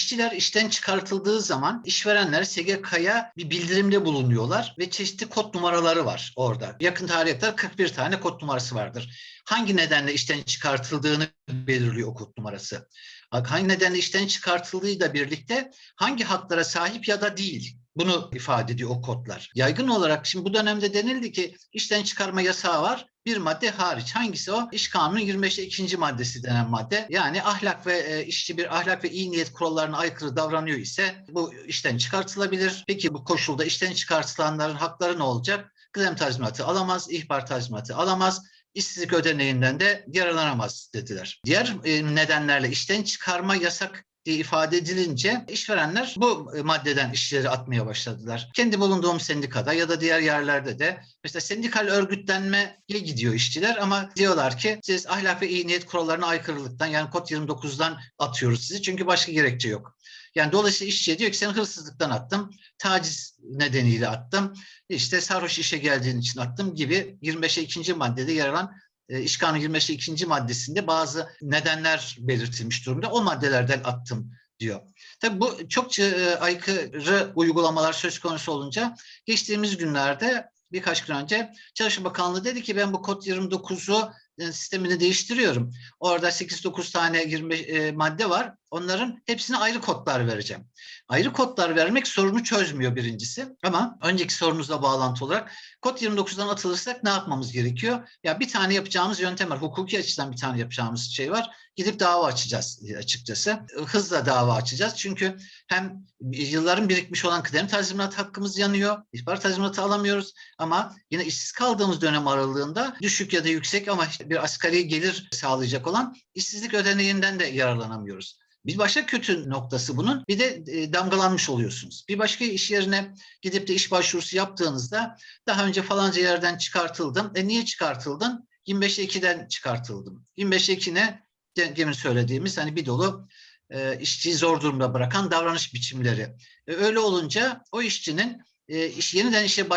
işçiler işten çıkartıldığı zaman işverenler SGK'ya bir bildirimde bulunuyorlar ve çeşitli kod numaraları var orada. Yakın kadar 41 tane kod numarası vardır. Hangi nedenle işten çıkartıldığını belirliyor o kod numarası. Hangi nedenle işten çıkartıldığıyla birlikte hangi haklara sahip ya da değil bunu ifade ediyor o kodlar. Yaygın olarak şimdi bu dönemde denildi ki işten çıkarma yasağı var. Bir madde hariç. Hangisi o? İş Kanunu 25. ikinci maddesi denen madde. Yani ahlak ve e, işçi bir ahlak ve iyi niyet kurallarına aykırı davranıyor ise bu işten çıkartılabilir. Peki bu koşulda işten çıkartılanların hakları ne olacak? Kıdem tazminatı alamaz, ihbar tazminatı alamaz işsizlik ödeneğinden de yararlanamaz dediler. Diğer e, nedenlerle işten çıkarma yasak ifade edilince işverenler bu e, maddeden işçileri atmaya başladılar. Kendi bulunduğum sendikada ya da diğer yerlerde de mesela sendikal örgütlenmeye gidiyor işçiler ama diyorlar ki siz ahlak ve iyi niyet kurallarına aykırılıktan yani kod 29'dan atıyoruz sizi çünkü başka gerekçe yok. Yani dolayısıyla işçiye diyor ki seni hırsızlıktan attım, taciz nedeniyle attım, işte sarhoş işe geldiğin için attım gibi 25'e 2. maddede yer alan e, İş Kanunu 25'e 2. maddesinde bazı nedenler belirtilmiş durumda. O maddelerden attım diyor. Tabii bu çok e, aykırı uygulamalar söz konusu olunca geçtiğimiz günlerde birkaç gün önce Çalışma Bakanlığı dedi ki ben bu kod 29'u e, sistemini değiştiriyorum. Orada 8-9 tane 25 e, madde var. Onların hepsine ayrı kodlar vereceğim. Ayrı kodlar vermek sorunu çözmüyor birincisi. Ama önceki sorunuzla bağlantı olarak kod 29'dan atılırsak ne yapmamız gerekiyor? Ya bir tane yapacağımız yöntem var. Hukuki açıdan bir tane yapacağımız şey var. Gidip dava açacağız açıkçası. Hızla dava açacağız. Çünkü hem yılların birikmiş olan kıdem tazminat hakkımız yanıyor. İhbar tazminatı alamıyoruz. Ama yine işsiz kaldığımız dönem aralığında düşük ya da yüksek ama bir asgari gelir sağlayacak olan işsizlik ödeneğinden de yararlanamıyoruz. Bir başka kötü noktası bunun bir de e, damgalanmış oluyorsunuz. Bir başka iş yerine gidip de iş başvurusu yaptığınızda daha önce falanca yerden çıkartıldım. E niye çıkartıldın? 25'e 2'den çıkartıldım. 25'e 2 ne? Demin söylediğimiz hani bir dolu e, işçiyi zor durumda bırakan davranış biçimleri. E, öyle olunca o işçinin e, iş, yeniden işe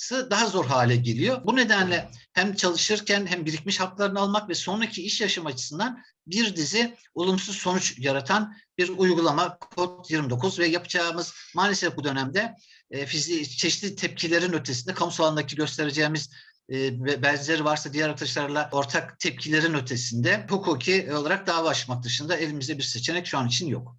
başlaması daha zor hale geliyor. Bu nedenle hem çalışırken hem birikmiş haklarını almak ve sonraki iş yaşam açısından bir dizi olumsuz sonuç yaratan bir uygulama kod 29 ve yapacağımız maalesef bu dönemde e, fizi, çeşitli tepkilerin ötesinde kamusal alandaki göstereceğimiz e, ve benzeri varsa diğer arkadaşlarla ortak tepkilerin ötesinde hukuki olarak dava açmak dışında elimizde bir seçenek şu an için yok.